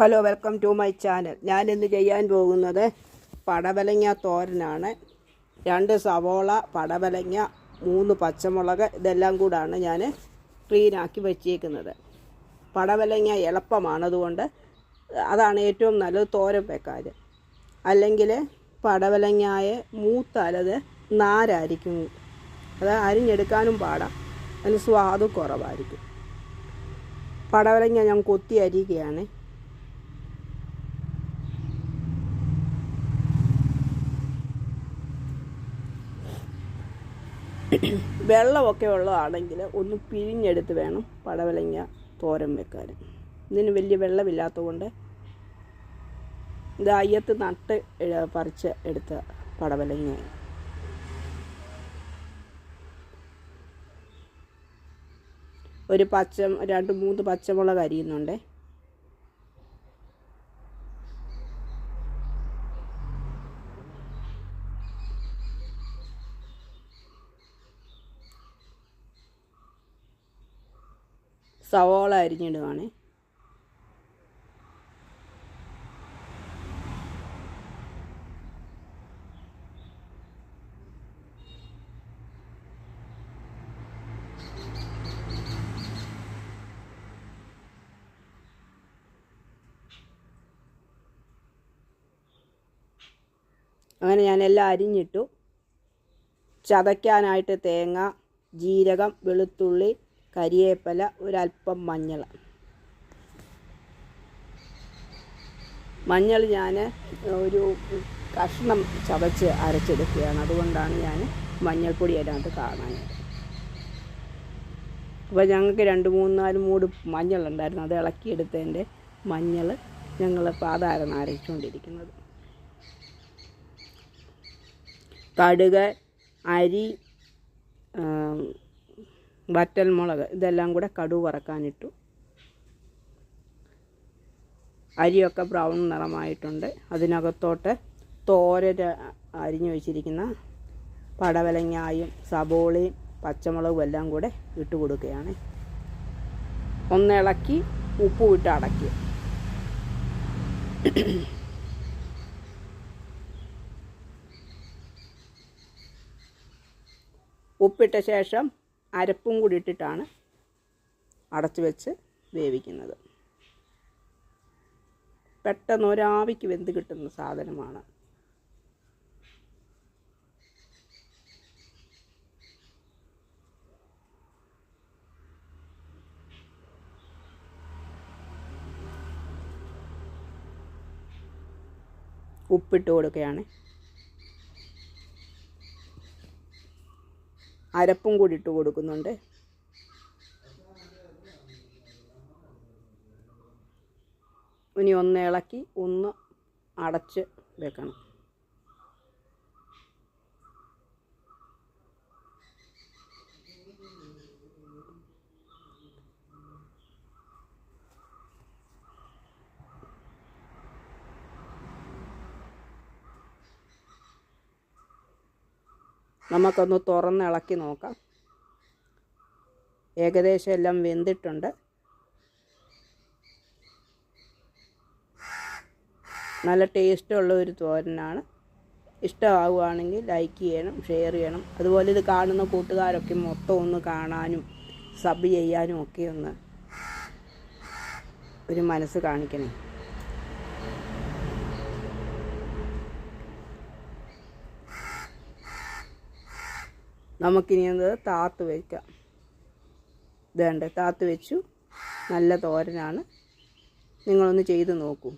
Hello welcome to my channel ഞാൻ ഇന്ന് ചെയ്യാൻ പോകുന്നത് പടവലങ്ങ തോരനാണ്. രണ്ട് സവോള പടവലങ്ങ മൂന്ന് പച്ചമുളക് ഇതെല്ലാം കൂടാണ് ഞാൻ ക്ലീനാക്കി വെച്ചേക്കുന്നത്. പടവലങ്ങ എളുപ്പമാണ് അതുകൊണ്ട് അതാണ് ഏറ്റവും നല്ലത് തോരൻ വെക്കാൻ. അല്ലെങ്കിൽ പടവലങ്ങയെ മൂത്താലത് നാരായിരിക്കും. അത് അരിഞ്ഞെടുക്കാനും പാടാം. അതിന് സ്വാദ് കുറവായിരിക്കും. പടവലങ്ങ ഞാൻ കൊത്തി അരിയുകയാണ്. വെള്ളമൊക്കെ ഉള്ളതാണെങ്കിൽ ഒന്ന് പിഴിഞ്ഞെടുത്ത് വേണം പടവലങ്ങ തോരൻ വെക്കാൻ ഇതിന് വലിയ വെള്ളമില്ലാത്തത് കൊണ്ട് ഇത് അയ്യത്ത് നട്ട് പറിച്ച് എടുത്ത പടവലങ്ങ. ഒരു പച്ച രണ്ട് മൂന്ന് പച്ചമുളക് അരിയുന്നുണ്ട്. സവോള അരിഞ്ഞിടുവാണ്. അങ്ങനെ ഞാൻ എല്ലാം അരിഞ്ഞിട്ടു. ചതയ്ക്കാനായിട്ട് തേങ്ങ ജീരകം വെളുത്തുള്ളി കരിയേപ്പില ഒരല്പം മഞ്ഞൾ. മഞ്ഞൾ ഞാൻ ഒരു കഷ്ണം ചവച്ച് അരച്ചെടുക്കുകയാണ്. അതുകൊണ്ടാണ് ഞാൻ മഞ്ഞൾപ്പൊടി അതിനകത്ത് കാണാനായിട്ട് അപ്പോൾ ഞങ്ങൾക്ക് രണ്ട് മൂന്ന് നാല് മൂട് മഞ്ഞളുണ്ടായിരുന്നു അത് ഇളക്കിയെടുത്തതിന്റെ മഞ്ഞൾ ഞങ്ങൾ അതായിരുന്നു അരച്ചുകൊണ്ടിരിക്കുന്നത് കടുക് അരി വറ്റൽമുളക് ഇതെല്ലാം കൂടെ കടുവ് വറക്കാനിട്ടു. അരിയൊക്കെ ബ്രൗൺ നിറമായിട്ടുണ്ട്. അതിനകത്തോട്ട് തോരൻ അരിഞ്ഞു വെച്ചിരിക്കുന്ന പടവലങ്ങായും സബോളയും പച്ചമുളകും എല്ലാം കൂടെ ഇട്ട് കൊടുക്കുകയാണ്. ഒന്നിളക്കി ഉപ്പ് വിട്ട് അടക്കി ഉപ്പിട്ട ശേഷം അരപ്പും കൂടി ഇട്ടിട്ടാണ് അടച്ചു വെച്ച് വേവിക്കുന്നത്. പെട്ടെന്ന് ഒരാവിക്ക് വെന്ത് കിട്ടുന്ന സാധനമാണ്. ഉപ്പിട്ട് കൊടുക്കുകയാണ്. അരപ്പും കൂടി ഇട്ട് കൊടുക്കുന്നുണ്ട്. ഇനി ഒന്ന് ഇളക്കി ഒന്ന് അടച്ച് വെക്കണം. നമുക്കൊന്ന് തുറന്ന് ഇളക്കി നോക്കാം. ഏകദേശം എല്ലാം വെന്തിട്ടുണ്ട്. നല്ല ടേസ്റ്റുള്ള ഒരു തോരനാണ്. ഇഷ്ടമാവുകയാണെങ്കിൽ ലൈക്ക് ചെയ്യണം ഷെയർ ചെയ്യണം. അതുപോലെ ഇത് കാണുന്ന കൂട്ടുകാരൊക്കെ മൊത്തം ഒന്ന് കാണാനും സബ് ചെയ്യാനും ഒക്കെ ഒന്ന് ഒരു മനസ്സ് കാണിക്കണേ. നമുക്കിനി അത് താത്ത് വയ്ക്കാം ഇതേണ്ട താത്ത് വെച്ചു. നല്ല തോരനാണ്. നിങ്ങളൊന്ന് ചെയ്ത് നോക്കൂ.